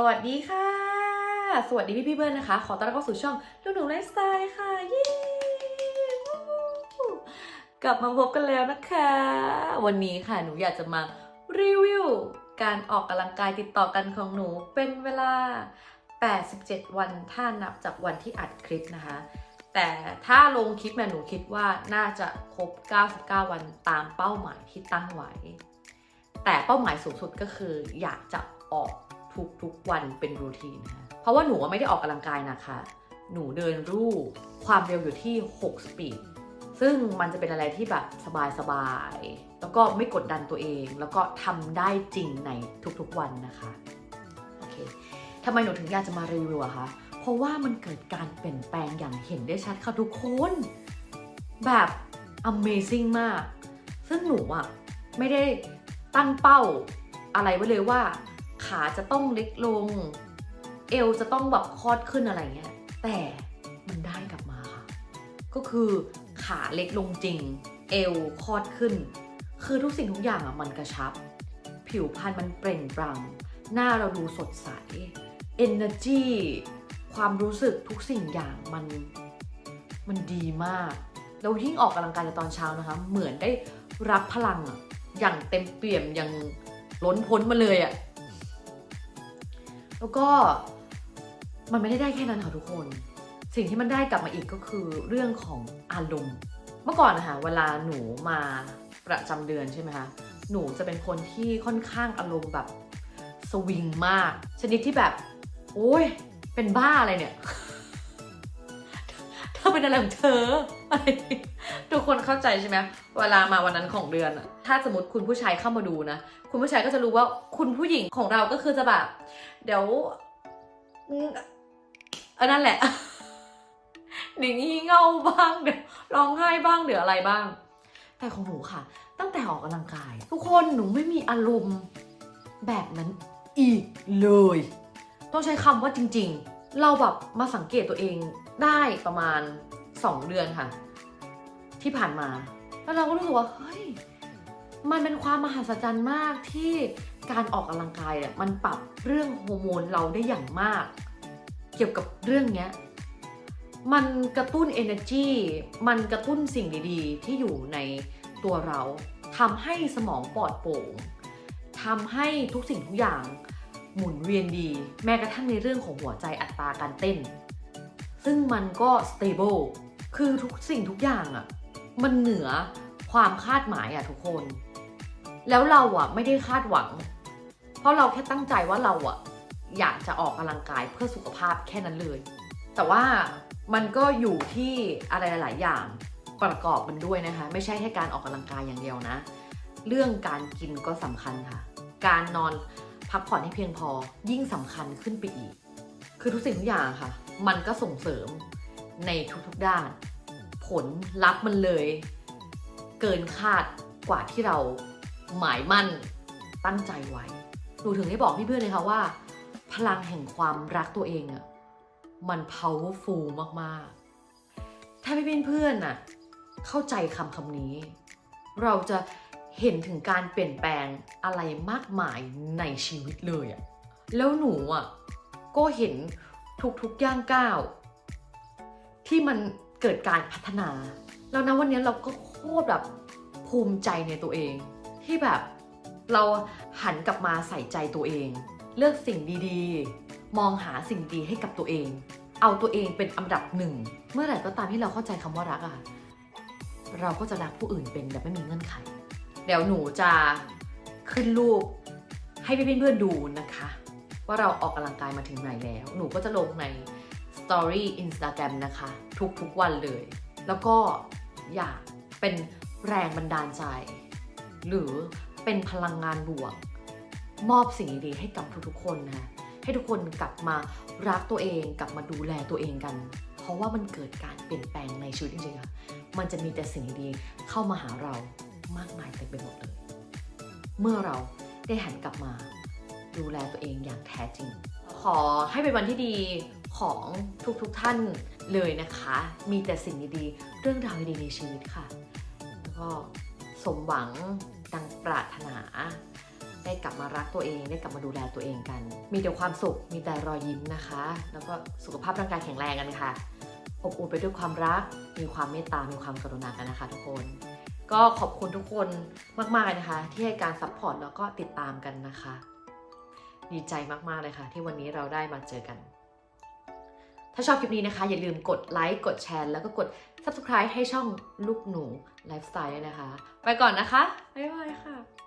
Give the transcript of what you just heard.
สวัสดีค่ะ สวัสดีพี่พี่เพื่อนนะคะ ขอต้อนรับเข้าสู่ช่องลูกหนูไลฟ์สไตล์ค่ะเย้กลับมาพบกันแล้วนะคะ วันนี้ค่ะหนูอยากจะมารีวิวการออกกำลังกายติดต่อกันของหนูเป็นเวลา 87 วันถ้านับจากวันที่อัดคลิปนะคะ แต่ถ้าลงคลิปเนี่ยหนูคิดว่าน่าจะครบ 99 วันตามเป้าหมายที่ตั้งไว้ แต่เป้าหมายสูงสุดก็คืออยากจะออก ทุกๆวันเป็นรูทีนนะคะเพราะว่าหนูไม่ได้ออกกำลังกายนะคะ หนูเดินรูปความเร็วอยู่ที่ 6 สปีด ซึ่งมันจะเป็นอะไรที่แบบสบายๆ แล้วก็ไม่กดดันตัวเอง แล้วก็ทำได้จริงในทุกๆวันนะคะโอเคทำไมหนูถึงอยากจะมารีวิวอะคะเพราะว่ามันเกิดการเปลี่ยนแปลงอย่างเห็นได้ชัดค่ะทุกคน แบบ Amazing มาก ซึ่งหนูอะไม่ได้ตั้งเป้าอะไรไว้เลยว่า ขาจะต้องเล็กลง เอวจะต้องแบบคอดขึ้นอะไรเงี้ย แต่มันได้กลับมาค่ะ ก็คือขาเล็กลงจริง เอวคอดขึ้น คือทุกสิ่งทุกอย่างอะมันกระชับ ผิวพรรณมันเปล่งปลั่ง หน้าเราดูสดใส energy ความรู้สึกทุกสิ่งอย่างมันมันดีมากแล้วยิ่งออกกำลังกายในตอนเช้านะคะ เหมือนได้รับพลังอะอย่างเต็มเปี่ยมอย่างล้นพ้นมาเลยอะ แล้วก็มันไม่ได้ได้แค่นั้นค่ะทุกคน สิ่งที่มันได้กลับมาอีกก็คือเรื่องของอารมณ์ เมื่อก่อนนะคะเวลาหนูมาประจำเดือนใช่ไหมคะ หนูจะเป็นคนที่ค่อนข้างอารมณ์แบบสวิงมาก ชนิดที่แบบ โอ้ยเป็นบ้าอะไรเนี่ย เธอเป็นอะไรของเธออะไร ทุกคนเข้าใจใช่ไหมเวลามาวันนั้นของเดือนอะถ้าสมมติคุณผู้ชายเข้ามาดูนะ คุณผู้ชายก็จะรู้ว่าคุณผู้หญิงของเราก็คือจะแบบ เดี๋ยวอืมเออนั่นแหละเดี๋ยวงี่เง่าบ้างเดี๋ยวร้องไห้บ้างเดี๋ยวอะไรบ้าง แต่ของหนูค่ะ ตั้งแต่ออกกำลังกาย ทุกคนหนูไม่มีอารมณ์แบบนั้นอีกเลย ต้องใช้คำว่าจริง ๆ เราแบบมาสังเกตตัวเองได้ประมาณ 2 เดือนค่ะ ที่ผ่านมา แล้วเราก็รู้สึกว่าเฮ้ยมันเป็นความมหัศจรรย์มากที่การออกกำลังกายเนี่ยมันปรับเรื่องโฮอร์โมนเราได้อย่างมาก เกี่ยวกับเรื่องเนี้ยมันกระตุ้น energy มันกระตุ้นสิ่งดีๆ ที่อยู่ในตัวเราทำให้สมองปลอดโปร่งทำให้ทุกสิ่งทุกอย่างหมุนเวียนดี แม้กระทั่งในเรื่องของหัวใจอัตราการเต้น ซึ่งมันก็ stable คือทุกสิ่งทุกอย่างอะ่ะ มันเหนือความคาดหมายอะทุกคน แล้วเราอะไม่ได้คาดหวัง เพราะเราแค่ตั้งใจว่าเราอะอยากจะออกกำลังกายเพื่อสุขภาพแค่นั้นเลย แต่ว่ามันก็อยู่ที่อะไรหลาย ๆ อย่างประกอบมันด้วยนะคะ ไม่ใช่แค่การออกกำลังกายอย่างเดียวนะ เรื่องการกินก็สำคัญค่ะ การนอนพักผ่อนให้เพียงพอยิ่งสำคัญขึ้นไปอีก คือทุกสิ่งทุกอย่างค่ะ มันก็ส่งเสริมในทุก ๆ ด้าน ผลลัพธ์มันเลย เกินคาดกว่าที่เราหมายมั่นตั้งใจไว้หนูถึงได้บอกพี่เพื่อนเลยค่ะว่า พลังแห่งความรักตัวเองอะมัน powerful มากๆ ถ้าพี่เพื่อนๆน่ะเข้าใจคำคำนี้ เราจะเห็นถึงการเปลี่ยนแปลงอะไรมากมายในชีวิตเลยอะแล้วหนูอะก็เห็นทุกๆย่างก้าวที่มัน เกิดการพัฒนา แล้วนะวันนี้เราก็โคตรแบบภูมิใจในตัวเอง ที่แบบเราหันกลับมาใส่ใจตัวเอง เลือกสิ่งดีๆ มองหาสิ่งดีให้กับตัวเอง เอาตัวเองเป็นอันดับหนึ่ง เมื่อไหร่ก็ตามที่เราเข้าใจคำว่ารักอะเราก็จะรักผู้อื่นเป็นแบบไม่มีเงื่อนไข เดี๋ยวหนูจะขึ้นรูปให้พี่เพื่อนๆดูนะคะ ว่าเราออกกำลังกายมาถึงไหนแล้ว หนูก็จะลงใน Story Instagram นะคะ ทุกๆวันเลย แล้วก็อยากเป็นแรงบันดาลใจ หรือเป็นพลังงานบวก มอบสิ่งดีๆให้กับทุกๆคนนะคะให้ทุกคนกลับมารักตัวเองกลับมาดูแลตัวเองกัน เพราะว่ามันเกิดการเปลี่ยนแปลงในชีวิตจริงๆค่ะมันจะมีแต่สิ่งดีๆเข้ามาหาเรามากมายเต็มไปหมดเลยเมื่อเราได้หันกลับมาดูแลตัวเองอย่างแท้จริง ขอให้เป็นวันที่ดี ของทุกๆท่านเลยนะคะ มีแต่สิ่งดีๆ เรื่องราวดีๆในชีวิตค่ะ แล้วก็สมหวังดังปรารถนา ได้กลับมารักตัวเอง ได้กลับมาดูแลตัวเองกัน มีแต่ความสุข มีแต่รอยยิ้มนะคะ แล้วก็สุขภาพร่างกายแข็งแรงกันค่ะ อบอุ่นไปด้วยความรัก มีความเมตตา มีความกรุณากันนะคะ ทุกคน ก็ขอบคุณทุกคนมากๆนะคะ ที่ให้การซัพพอร์ตแล้วก็ติดตามกันนะคะ ดีใจมากๆเลยค่ะ ที่วันนี้เราได้มาเจอกัน ถ้าชอบคลิปนี้นะคะ อย่าลืมกดไลค์กดแชร์แล้วก็กด subscribe ให้ช่องลูกหนูไลฟ์สไตล์ด้วยนะคะ ไปก่อนนะคะ บ๊ายบายค่ะ